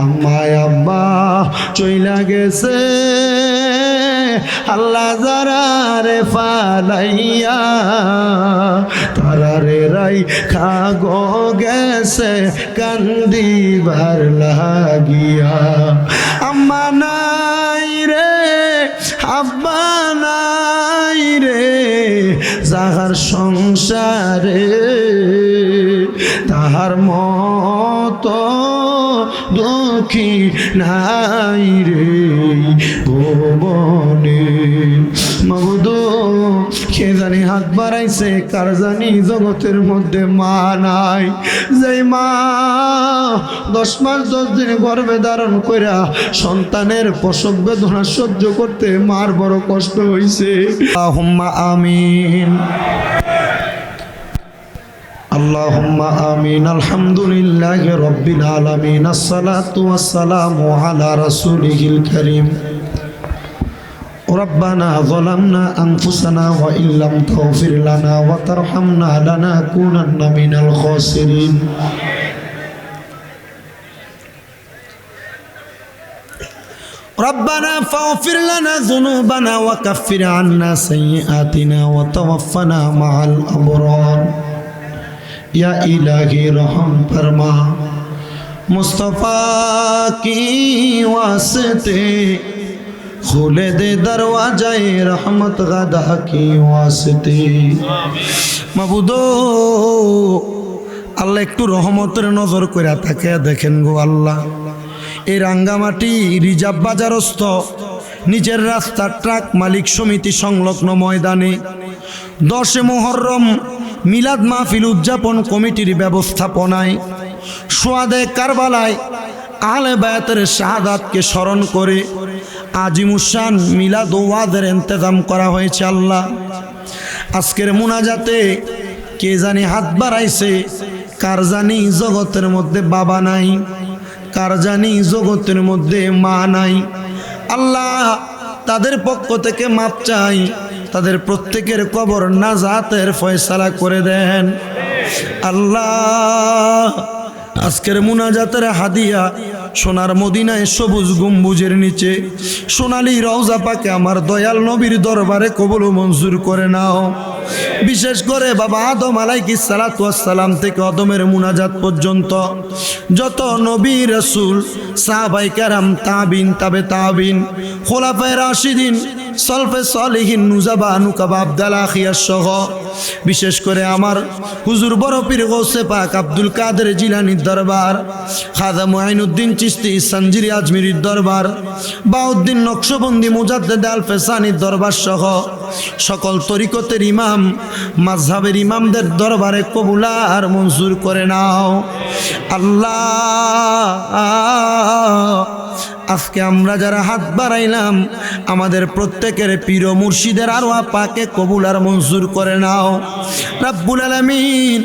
আম্মায় আব্বা, চইলা গেছে। আল্লাহ যারা রে ফালাইয়া তারা রে রাই খাগো গেছে, কান্দিবার লাগিয়া। আম্মা নাই রে, আব্বা নাই রে, যাহার সংসারে, তাহার মতো দুঃখী নাই রে ভুবনে মগুদ কে জানি হাত বাড়াইছে, কার জানি জগতের মধ্যে মা নাই। যে মা দশ মাস, দশ দিন গর্ভে ধারণ কইরা সন্তানের প্রসব বেদনা সহ্য করতে মার বড় কষ্ট আহম্মা আমিন। اللهم آمين الحمد لله رب العالمين الصلاة والسلام على رسوله الكريم ربنا ظلمنا أنفسنا وإن لم تغفر لنا وترحمنا لنكونن من الخاسرين ربنا فاغفر لنا ذنوبنا وكفر عنا سيئاتنا وتوفنا مع الأبرار یا الہی রহম فرما مصطفیٰ কি واسطے খুলে দে দরওয়াজায় রহমত গাদা কি ওয়াসতে? মাবুদ, আল্লাহ একটু রহমতের নজর কইরা তাকে দেখেন গো আল্লাহ। এই রাঙ্গামাটি রিজার্ভ বাজারস্থ, নিজের রাস্তা ট্রাক মালিক সমিতি সংলগ্ন ময়দানে। দশে মোহরম মিলাদ মাহফিল উদযাপন কমিটির ব্যবস্থাপনায় সোয়াদে কারবালায় আলে বায়াতের শাহাদাতকে স্মরণ করে আজিমুসান মিলাদ ওয়াদের ইন্তজাম করা হয়েছে আল্লাহ। আজকের মুনাজাতে কে জানি হাত বাড়াইছে, কার জানি জগতের মধ্যে বাবা নাই, কার জানি জগতের মধ্যে মা নাই। আল্লাহ তাদের পক্ষ থেকে মাপ চাই তাদের প্রত্যেকের কবর নাজাতের ফয়সালা করে দেন। আল্লাহ, আজকের মুনাজাতের হাদিয়া সোনার মদিনায় সবুজ গম্বুজের নিচে। সোনালি রওজা পাকে আমার দয়াল নবীর দরবারে কবল মঞ্জুর করে নাও। বিশেষ করে বাবা আদম আলাইকি সালাতাম থেকে আদমের মুনাজাত পর্যন্ত। যত নবী রসুল সাহাবাই কারাম, তাবিন, তাবে তাবিন, খোলাফায় রাশিদিন সলফে সলিহীন নুজাবা নুকাবা আবদাল আখিয়া সহ। বিশেষ করে আমার হুজুর বড় পীর গৌসে পাক আব্দুল কাদের জিলানির দরবার, খাজা মুআইনুদ্দিন চিস্তি সঞ্জিরি আজমিরির দরবার, বাউদ্দিন নকশবন্দি মুজাদ্দেদ আল ফেসানির দরবার সহ। সকল তরিকতের ইমাম মাঝহাবের ইমামদের দরবারে কবুলার মঞ্জুর করে নাও। আল্লাহ আজকে আমরা যারা হাত বাড়াইলাম, আমাদের প্রত্যেকের পীর মুর্শিদের আরও পাকে কবুল আর মঞ্জুর করে নাও। রাব্বুল আলামিন,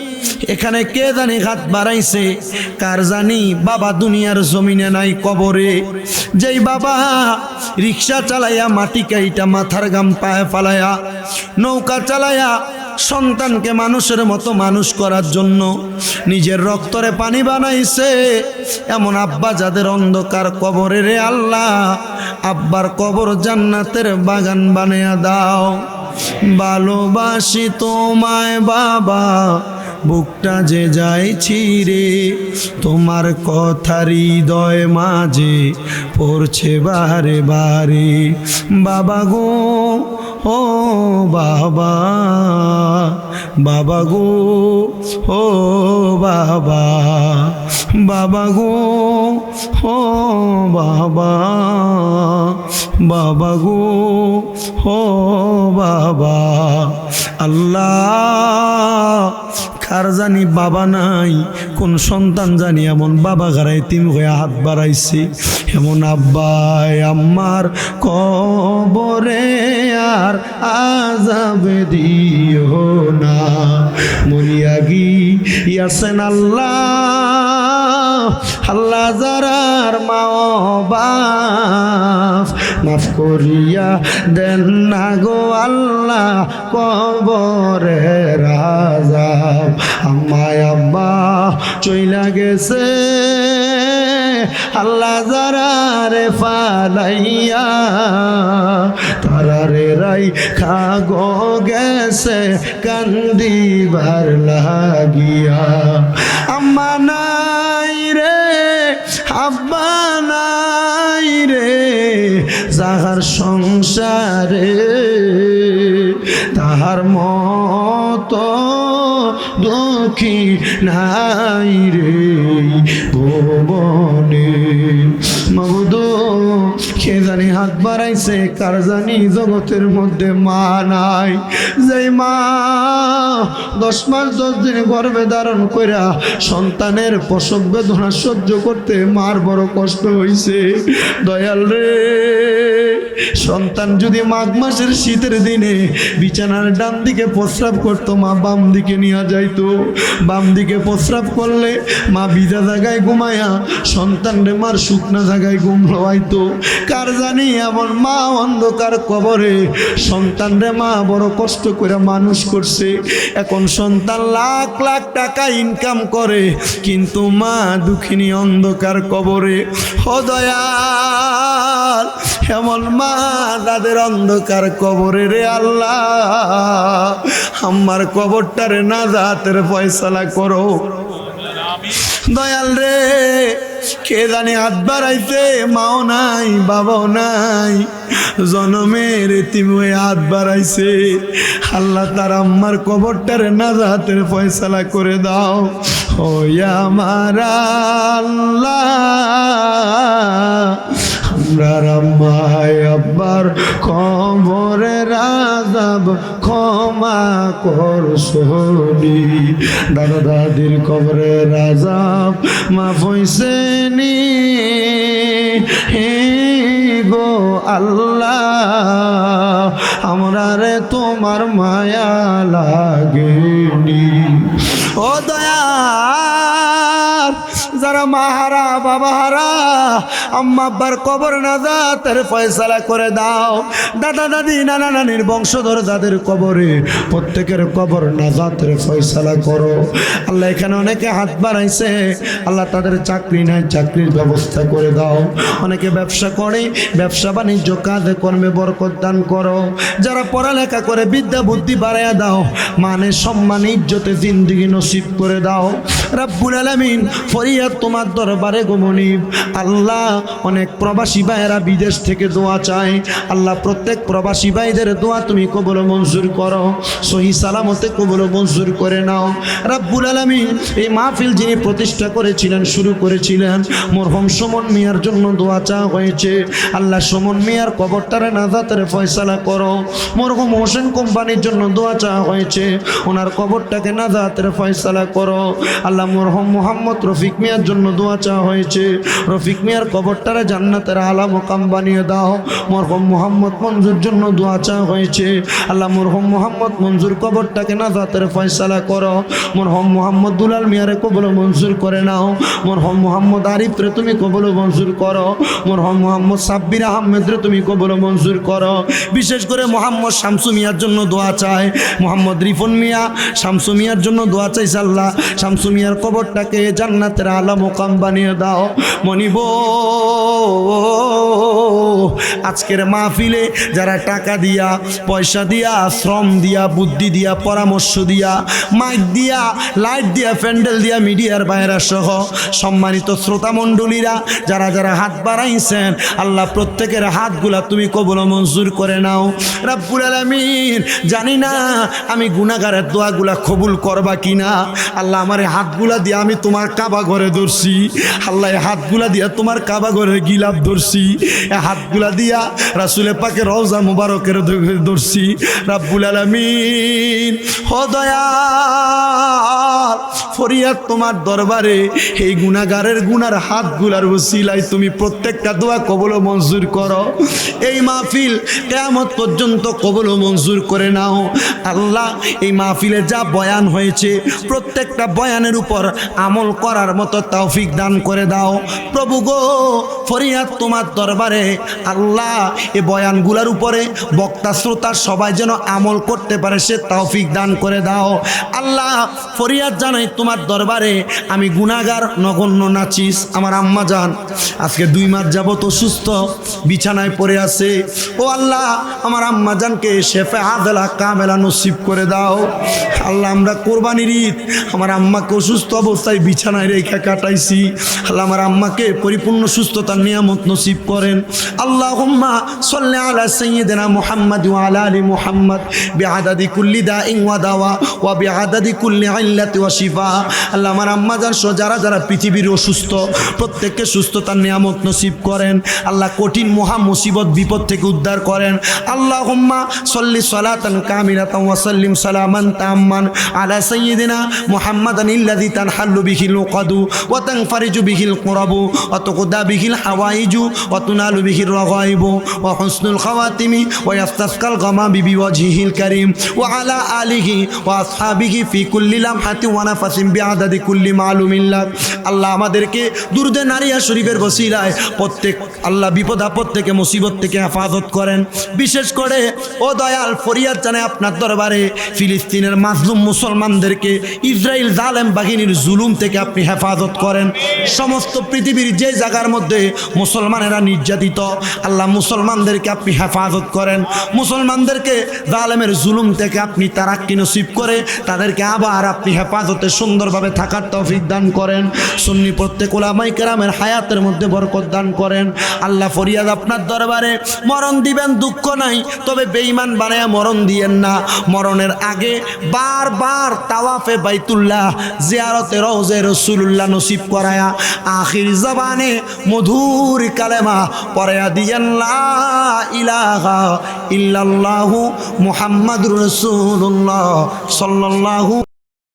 এখানে কে জানি হাত বাড়াইছে, কার জানি বাবা দুনিয়ার জমিনে নাই কবরে। যেই বাবা রিক্সা চালাইয়া মাটি কাইটা মাথার গাম পায়ে ফালাইয়া, নৌকা চালাইয়া সন্তানকে মানুষের মতো মানুষ করার জন্য নিজের রক্তরে পানি বানাইছে। এমন আব্বা যাদের অন্ধকার কবরে রে আল্লাহ, আব্বার কবর জান্নাতের বাগান বানিয়ে দাও। ভালোবাসি তোমায় বাবা, বুকটা যে যাইছি রে তোমার কথা হৃদয় মাঝে পড়ছে বারে বারে বাবা গো ও বাবা বাবা গো, ও বাবা বাবা গো, ও বাবা বাবা গো, ও বাবা, আল্লাহ কার জানি বাবা নাই? কোন সন্তান জানি? এমন বাবা গারাই তিন হয়ে হাত বাড়াইছে। এমন আব্বাই আম্মার কবরে আর আজাবে দিও না। মরিয়াগি ইয়াসেন আল্লাহ। আল্লাহ যারার মা বাপ মাফ করিয়া দেন না গো আল্লাহ কবরে রাজা আমায় আব্বা, চইলা গেছে। আল্লাহ যারা রে ফালাইয়া তারা রে রাই খাগো গেছে, কান্দিবার লাগিয়া। আম্মা নাই রে, আব্বা নাই রে, যাহার সংসারে, তাহার মতো দুঃখী নাই রে ভুবনে মগুদো কে জানি হাত বাড়াইছে, কার জানি জগতের মধ্যে মা নাই। যে মা দশ মাস, দশ দিন গর্ভে ধারণ কইরা সন্তানের প্রসব বেদনা সহ্য করতে মার বড় কষ্ট হইছে। দয়াল রে, সন্তান যদি মাঘ মাসের শীতের দিনে বিছানার ডান দিকে প্রস্রাব করতো, মা বাম দিকে নিয়ে যাইতো। বাম দিকে প্রস্রাব করলে মা ভিজা জায়গায় ঘুমায়া সন্তান রে মার শুকনা জায়গায় ঘুম হওয়াইতো কার জানি, এমন মা অন্ধকার কবরে। সন্তান রে মা, বড় কষ্ট করে মানুষ করছে। এখন সন্তান লাখ লাখ টাকা ইনকাম করে, কিন্তু মা দুঃখিনী অন্ধকার কবরে। হদয়াল এমন মা তাদের অন্ধকার কবরে রে আল্লাহ। আমার কবরটারে না জাতের ফয়সালা করো। দয়াল রে, কে জানে হাত বাড়াইছে? মাও নাই, বাবাও নাই। জনমের তিমুয়ে হাত বাড়াইছে। আল্লাহ তার আম্মার কবরটার না হাতের ফয়সালা করে দাও। ও আমার আল্লাহ। আমরা রাম্মায় আব্বার কবরে রাজাব ক্ষমা কর সোনি দাদা দাদির কবরে রাজাব মা ফইসেনি হে গো আল্লাহ আমরা রে তোমার মায়া লাগেনি। ও দয়া যারা মাহারা বাবা হারা আম্মা আব্বার কবর না যা তার ফয়সালা করে দাও। দাদা, দাদি, নানা নানির বংশধর যাদের কবরে, প্রত্যেকের কবর না জাতের ফয়সালা করো। আল্লাহ এখানে অনেকে হাত বাড়াইছে, আল্লাহ তাদের চাকরি নাই, চাকরির ব্যবস্থা করে দাও। অনেকে ব্যবসা করে, ব্যবসা বাণিজ্য কাজে কর্মে বরকত দান করো। যারা পড়ালেখা করে, বিদ্যা, বুদ্ধি বাড়াইয়া দাও মানে সম্মান, ইজ্জতে জিন্দিগি নসিব করে দাও। রাব্বুল আলামিন ফরিয়াদ তোমার দরবারে গমনিব আল্লাহ অনেক প্রবাসী ভাইয়েরা বিদেশ থেকে দোয়া চায়। আল্লাহ প্রত্যেক প্রবাসী ভাইদের দোয়া তুমি কবল মঞ্জুর করো। সহি সালামতে কবল মঞ্জুর করে নাও। রাব্বুল আলামিন এই মাহফিল যিনি প্রতিষ্ঠা করেছিলেন, শুরু করেছিলেন, মরহম সুমন মিয়ার জন্য দোয়া চাওয়া হয়েছে। আল্লাহ সুমন মিয়ার কবরটারে নাজাতের ফয়সালা করো। মরহম হোসেন কোম্পানির জন্য দোয়া চাওয়া হয়েছে। ওনার কবরটাকে নাজাতের ফয়সালা করো। আল্লাহ মরহম মোহাম্মদ রফিক মিয়ার জন্য দোয়া চাওয়া হয়েছে। রফিক মিয়ার কবরটারে জান্নাতের আলা মোকাম বানিয়ে দাও। মরহম মোহাম্মদ মঞ্জুর জন্য দোয়া চাওয়া হয়েছে। আল্লাহ মরহম মোহাম্মদ মঞ্জুর কবরটাকে নাজাতের ফয়সালা করো। মরহম মোহাম্মদ দুলাল মিয়ারে কবল মঞ্জুর করে নাও। মরহম মোহাম্মদ আরিফরে তুমি কবল মঞ্জুর করো। মরহম মোহাম্মদ সাব্বির আহমেদরে তুমি কবল মঞ্জুর করো। বিশেষ করে মোহাম্মদ শামসু মিয়ার জন্য দোয়া চায়। মোহাম্মদ রিফন মিয়া শামসু মিয়ার জন্য দোয়া চাইছে আল্লাহ। শামসু মিয়ার কবরটাকে জান্নাতের আলা মোকাম বানিয়ে দাও, মনিব। আজকের মাহফিলে যারা টাকা দিয়া, পয়সা দিয়া, শ্রম দিয়া, বুদ্ধি দিয়া, পরামর্শ দিয়া, মাইক দিয়া, লাইট দিয়া, প্যান্ডেল দিয়া, মিডিয়ার বাইরা সহ সম্মানিত শ্রোতা মণ্ডলীরা, যারা যারা হাত বাড়াইছেন, আল্লাহ প্রত্যেকের হাতগুলা তুমি কবল মঞ্জুর করে নাও। রাব্বুল আলামিন, জানি না আমি গুনাগারের দোয়াগুলা কবুল করবা কিনা। আল্লাহ আমার হাতগুলা দিয়ে আমি তোমার কাবা ঘরে ধরছি। আল্লাহ হাতগুলা দিয়া তোমার কাবা ঘরের গিলাপ ধরছি। হাতগুলা দিয়া রাসুলে পাকে রওজা মুবারকের ধরছি। রাব্বুল আলমিন, ও দয়াল ফরিয়াদ তোমার দরবারে, এই গুনাগারের গুনার হাতগুলার ওসিলায় তুমি প্রত্যেকটা দোয়া কবল মঞ্জুর করো। এই মাহফিল কেয়ামত পর্যন্ত কবল মঞ্জুর করে নাও। আল্লাহ, এই মাহফিলে যা বয়ান হয়েছে, প্রত্যেকটা বয়ানের উপর আমল করার মতো তৌফিক দান করে দাও। প্রভু গো, ফরিয়াদ তোমার দরবারে, আল্লাহ, এ বয়ানগুলোর উপরে বক্তা, শ্রোতা সবাই যেন আমল করতে পারে সে তৌফিক দান করে দাও। আল্লাহ, ফরিয়াদ জানাই তোমার দরবারে আমি গুনাগার নগণ্য নাচিস, আমার আম্মা যান আজকে দুই মাস যাবত অসুস্থ, বিছানায় পড়ে আছে। ও আল্লাহ, আমার আম্মা জানকে শেফে আদলা কামেলা নসিব করে দাও। আল্লাহ, আমরা কোরবানির ঈদ। আমার আম্মাকে অসুস্থ অবস্থায় বিছানায় রেখে কাটাইছি। আল্লাহ, আমার আম্মাকে পরিপূর্ণ সুস্থতার নিয়ামত নসিব করেন। আল্লাহ সাল্লি আলা সাইয়্যিদিনা মুহাম্মদ আলা আলি মুহাম্মদ। বিআদাদি কুল্লি দাইন ওয়া দাওয়া ওয়া বিআদাদি কুল্লি ইল্লাতি ওয়া শিফা। আল্লাহ আমার আম্মা সহ যারা যারা পৃথিবীর অসুস্থ, প্রত্যেককে সুস্থতার নিয়ামত নসিব করেন। আল্লাহ কঠিন মহা মুসিবত, বিপদ থেকে উদ্ধার করেন। আল্লাহ হুম্মা সল্লি সালাতান কামিলাতান ওয়া সাল্লিম সালামান তাম্মান আলা সাইয়্যিদিনা মুহাম্মাদান ইল্লাযী তানহাল্লু বিহিল উকাদু ওয়া তানফারিজু বিহিল কুরাবু ওয়া তুকদা বিহিল হাওয়াইজু ওয়া তুনালু বিহির রাগাইবু ওয়া হুসনুল খাওয়াতিমি ওয়া ইয়াস্তাসকাল গামামি বিওয়াজহিল কারীম ওয়া আলা আলিহি ওয়া আসহাবিহি ফি কুল্লি লামহাতিন ওয়া নাফাসিন বিআদাদি কুল্লি মালুমিল্লাহ আল্লাহ আমাদেরকে দুরুদে নারিয়া শরীফের বসিলায় প্রত্যেক আল্লাহ বিপদ আপদ থেকে মুসিবত থেকে হেফাজত করেন। বিশেষ করে, ও দয়াল ফরিয়াদ জানে আপনার দরবারে, ফিলিস্তিনের মাজলুম মুসলমানদেরকে ইসরায়েল জালেম বাহিনীর জুলুম থেকে আপনি হেফাজত করেন। সমস্ত পৃথিবীর যে জায়গার মধ্যে মুসলমানেরা নির্যাতিত, আল্লাহ মুসলমানদেরকে আপনি হেফাজত করেন। মুসলমানদেরকে জালেমের জুলুম থেকে আপনি তারাক্কি নসিব করে, তাদেরকে আবার আপনি হেফাজতে সুন্দরভাবে থাকার তৌফিক দান করেন। সুন্নি প্রত্যেক ওলামাই কেরামের হায়াতের মধ্যে বরকত দান করেন। আল্লাহ ফরিয়াদ আপনার দরবারে। মরণ দিবেন, দুঃখ নাই, তবে বেঈমান বানায় মরণ দিয়েন না। মরণের আগে বারবার তাওয়াফে বাইতুল্লাহ, জিয়ারতে রওজে রসুল্লাহ নসিব করায়া, আখির জবানে মধুর কালেমা পড়ায়া দিয়েন, লা ইলাহা ইল্লাল্লাহু মুহাম্মাদুর রাসূলুল্লাহ সাল্লাল্লাহু